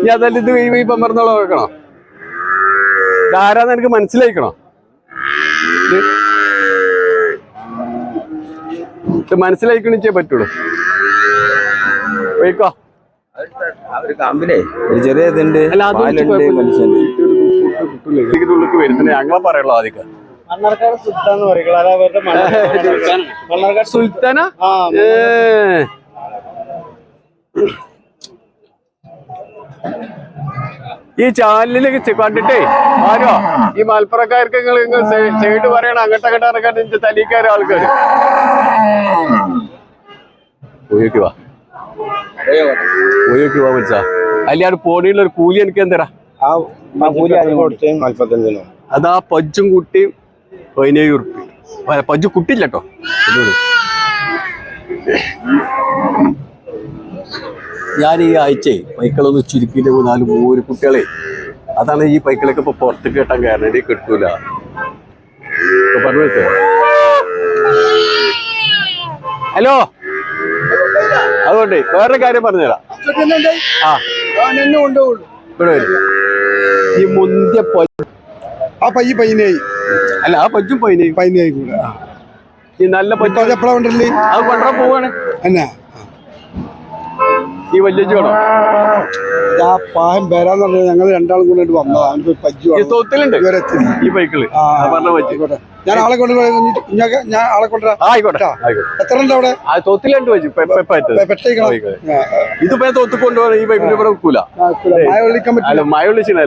ഇനി അതല്ല ഇത് ഈ പമ്പറന്നോളം വെക്കണോ? ഇതാരാന്ന് എനിക്ക് മനസ്സിലായിക്കണോ? ഇത് മനസ്സിലായിക്കണിച്ചേ പറ്റുള്ളൂ. പോയിക്കോ ഒരു കമ്പിനെ ഒരു ചെറിയ ഇതുണ്ട്. വരുന്നത് ഞങ്ങളെ പറയുള്ളൂ ആദ്യം മണ്ണാർക്കാട് അവരുടെ മണ്ണാർക്കാട് മണ്ണാർക്കാട് സുൽത്താന ആ ഏ. ഈ ചാനലിലേക്ക് കണ്ടിട്ടേ ആരോ? ഈ മലപ്പുറക്കാർക്ക് നിങ്ങൾ സൈഡ് പറയണം അങ്ങോട്ട് അങ്ങോട്ട് ഇറക്കാട്ട് തലിക്കാര ആൾക്കാർ പോയേക്ക് വാ. പോയേക്ക് വാ വിളിച്ചാ അല്ലാണ്ട് പോണിയുള്ള ഒരു കൂലി എനിക്ക് എന്തരാ അതാ പജ്ജും കുട്ടിയും പതിനേഴ് ഉറുപ്പി. പജ്ജു കുട്ടിയില്ല കേട്ടോ ഞാൻ ഈ ആഴ്ചയെ പൈക്കളൊന്ന് ചുരുക്കിയിട്ട് നാല് മൂന്ന് കുട്ടികളെ. അതാണ് ഈ പൈക്കളൊക്കെ ഇപ്പൊ പുറത്ത് കേട്ടാൻ കാരണം. എനിക്ക് കിട്ടൂല. പറഞ്ഞു വെച്ചേ ഹലോ? അതുകൊണ്ട് വേറെ കാര്യം പറഞ്ഞുതരാം. ആ. ഇവിടെ വരും ഈ മുന്തിയ ആ പയ്യ പയ്യനായി. അല്ല ആ പജ്ജും പൈനായി പയ്യനായി കൂടെ. ഈ നല്ല പജ്ജു അത് എപ്പോഴാ കൊണ്ടല്ലേ അത് കൊണ്ടുവരാൻ പോവാണ്. എന്നാ? ഈ വലിയ ആ പായം വരാന്ന് പറഞ്ഞാൽ ഞങ്ങൾ രണ്ടാളും കൂടെ വന്നതാണ് ഈ പറ്റി ഞാൻ ആളെ കൊണ്ട് ഞാൻ ആളെ കൊണ്ടുവരാം എത്ര ഉണ്ട് അവിടെ? തോത്തിലുണ്ട്. ഇതിപ്പോ തോത്ത് കൊണ്ടുപോകണം ഈ ബൈക്കിൽ ഇവിടെ വെക്കൂല മായ വിളിക്കാൻ പറ്റില്ല. അല്ല മഴ വിളിച്ചില്ല.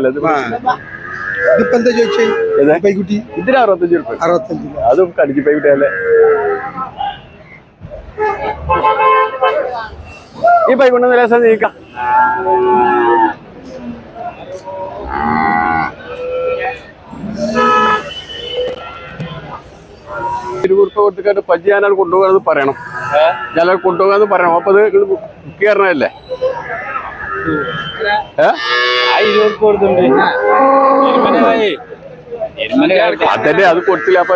ഇതിപ്പോ എന്താ ചോദിച്ചേ? ഏത്? പൈക്കുട്ടി ഇതിന് അറുപത്തഞ്ച് അറുപത്തഞ്ച്. അതും പൈക്കിട്ടല്ലേ ഈ ബൈക്ക് കൊണ്ട് നില നീക്കാം. ഇരുപത് കൊടുത്തിട്ട് പജ്ജി ഞാനാണ് കൊണ്ടുപോകാന്ന് പറയണം. ഞാൻ കൊണ്ടുപോകാന്ന് പറയണം. അപ്പൊ അത് ഏ? അതന്നെ അത് കൊടുത്തില്ല. അപ്പൊ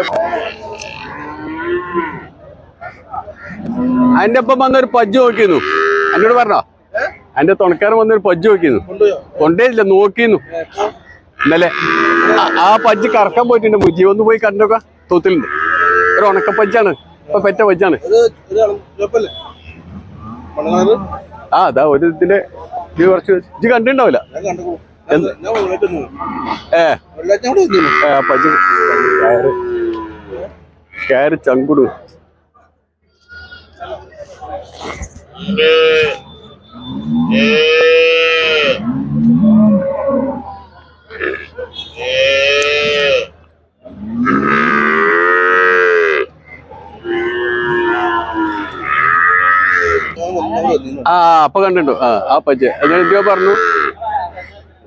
അതിന്റെ ഒപ്പം വന്നൊരു പജ്ജ് നോക്കിയിരുന്നു. എന്നോട് പറഞ്ഞോ? എന്റെ തുണക്കാരൻ വന്നൊരു പജ്ജ് നോക്കിയിരുന്നു. കൊണ്ടേയില്ല നോക്കിയിരുന്നു. ഇന്നലെ ആ- പജ്ജ് കറക്കാൻ പോയിട്ടുണ്ട്. മുജി ഒന്ന് പോയി കണ്ടോക്ക. തോത്തിലുണ്ട്. ഒരു ഉണക്ക പജ്ജാണ്. ഇപ്പൊ പെറ്റ പജ്ജാണ്. ആ അതാ ഒരു ഇതിന്റെ ഇത് കുറച്ച് ഇത് കണ്ടിട്ടുണ്ടാവില്ല? ഏ. പജ്ജ്. കയറ് ചങ്കുടു. ആ അപ്പൊ കണ്ടിട്ടു ആ ആ പച്ച അങ്ങനെ എന്തിയോ പറഞ്ഞു?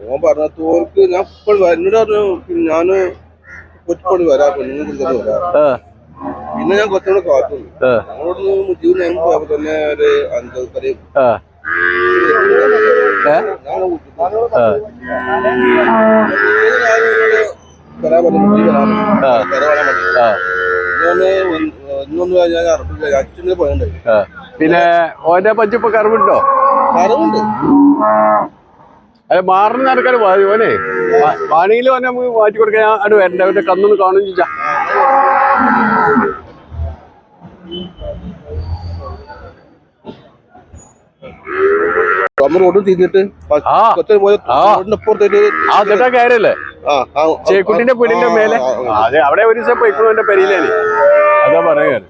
ഓൻ പറഞ്ഞ തോർക്ക് ഞാൻ ഇപ്പോൾ എന്നോട് പറഞ്ഞു ഞാൻ ഞാൻ കൊച്ചിപ്പണി വരാം വരാ. വരാം പിന്നെ ഞാൻ കുറച്ചുകൂടെ കാത്തു ഞങ്ങളോട് മുജീബ് പോയപ്പോ തന്നെ ഒരു അഞ്ച് കറി ആ. ഏ? ആ. വരാൻ പറഞ്ഞു മുജീബ് ആ. വരാൻ മതി ആ. ഞാൻ ഒന്നൊന്നും ഞാൻ അറപ്പില്ല. അച്ഛനെ പോയണ്ടേ ആ. പിന്നെ ഓന്റെ പജ്ജ് കറിവുണ്ടോ? കറിവുണ്ട്. അത് അല്ല മാറുന്ന നടക്കാൻ ഓനെ. വാണിയിൽ ഓനെ നമുക്ക് മാറ്റി കൊടുക്കാൻ അവിടെ വരണ്ട. അവന്റെ കന്നൊന്ന് കാണും ചോദിച്ചാ അന്ന് റോഡ് തിരിഞ്ഞിട്ട് ആ. ചേക്കുട്ടിന്റെ പുലിന്റെ മേലെ? അതെ അവിടെ ഒരു ദിവസം പോയിക്കണു എന്റെ പെരിയിലേ അതാ പറയാൻ